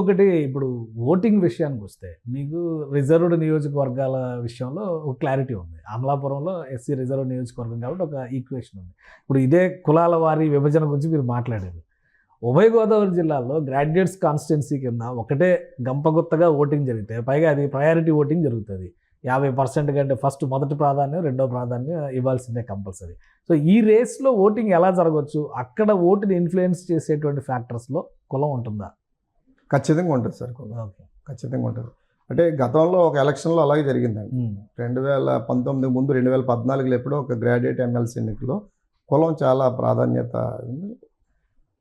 ఒకటి ఇప్పుడు ఓటింగ్ విషయానికి వస్తే మీకు రిజర్వ్డ్ నియోజకవర్గాల విషయంలో ఒక క్లారిటీ ఉంది. అమలాపురంలో ఎస్సీ రిజర్వ్ నియోజకవర్గం కాబట్టి ఒక ఈక్వేషన్ ఉంది. ఇప్పుడు ఇదే కులాల వారి విభజన గురించి మీరు మాట్లాడారు. ఉభయ గోదావరి జిల్లాలో గ్రాడ్యుయేట్స్ కాన్స్టిట్యున్సీ కింద ఒకటే గంపగుత్తగా ఓటింగ్ జరిగితే పైగా అది ప్రయారిటీ ఓటింగ్ జరుగుతుంది. యాభై పర్సెంట్ కంటే ఫస్ట్ మొదటి ప్రాధాన్యం రెండో ప్రాధాన్యం ఇవ్వాల్సిందే కంపల్సరీ. సో ఈ రేస్లో ఓటింగ్ ఎలా జరగవచ్చు అక్కడ ఓటుని ఇన్ఫ్లుయెన్స్ చేసేటువంటి ఫ్యాక్టర్స్లో కులం ఉంటుందా? ఖచ్చితంగా ఉంటుంది సార్ ఖచ్చితంగా ఉంటుంది. అంటే గతంలో ఒక ఎలక్షన్లో అలాగే జరిగిందండి. రెండు వేల పంతొమ్మిది ముందు రెండు వేల పద్నాలుగులో ఎప్పుడో ఒక గ్రాడ్యుయేట్ ఎమ్మెల్సీ ఎన్నికలో కులం చాలా ప్రాధాన్యత ఉంది.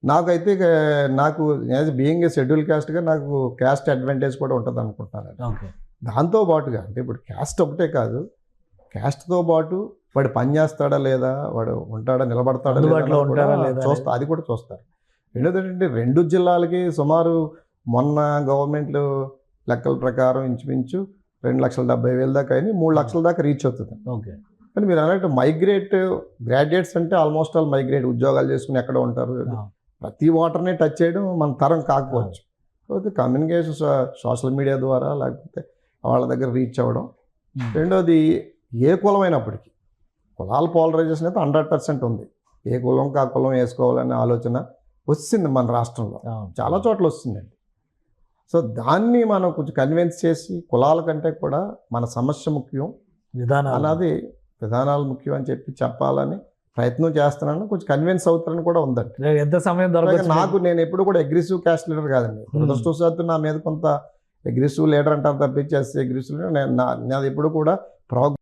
నాకైతే నాకు యాజ్ బీయింగ్ ఏ షెడ్యూల్ క్యాస్ట్గా నాకు క్యాస్ట్ అడ్వాంటేజ్ కూడా ఉంటుంది అనుకుంటున్నాను దాంతో పాటుగా అంటే ఇప్పుడు క్యాస్ట్ ఒకటే కాదు క్యాస్ట్తో పాటు వాడు పని చేస్తాడా లేదా వాడు ఉంటాడా నిలబడతాడా చూస్తా అది కూడా చూస్తారు. రెండోది ఏంటంటే రెండు జిల్లాలకి సుమారు మొన్న గవర్నమెంట్ లెక్కల ప్రకారం ఇంచుమించు రెండు లక్షల డెబ్బై వేల దాకా అయినాయి మూడు లక్షల దాకా రీచ్ అవుతుంది. ఓకే. కానీ మీరు అన్నట్టు మైగ్రేట్ గ్రాడ్యుయేట్స్ అంటే ఆల్మోస్ట్ ఆల్ మైగ్రేట్ ఉద్యోగాలు చేసుకుని ఎక్కడ ఉంటారు ప్రతి ఓటర్ని టచ్ చేయడం మన తరం కాకపోవచ్చు. కాకపోతే కమ్యూనికేషన్ సోషల్ మీడియా ద్వారా లేకపోతే వాళ్ళ దగ్గర రీచ్ అవ్వడం. రెండోది ఏ కులమైనప్పటికీ కులాల పోలరైజేషన్ అయితే హండ్రెడ్ పర్సెంట్ ఉంది. ఏ కులంకి ఆ కులం వేసుకోవాలనే ఆలోచన వచ్చింది మన రాష్ట్రంలో. చాలా చోట్ల వస్తుందండి. సో దాన్ని మనం కొంచెం కన్విన్స్ చేసి కులాల కంటే కూడా మన సమస్య ముఖ్యం. విధానాలు. అన్నది విధానాలు ముఖ్యం అని చెప్పి చెప్పాలని ప్రయత్నం చేస్తున్నాను. కొంచెం కన్విన్స్ అవుతారని కూడా ఉందండి. ఎంత సమయం దొరకదు నాకు నేను ఎప్పుడు కూడా అగ్రెసివ్ క్యాస్ట్ లీడర్ కాదండి. దురదృష్టవశాత్తు నా మీద కొంత అగ్రెసివ్ లీడర్ అంటారు తప్పించేసి అగ్రెసివ్ లీడర్ నేను నాది ఎప్పుడు కూడా ప్రో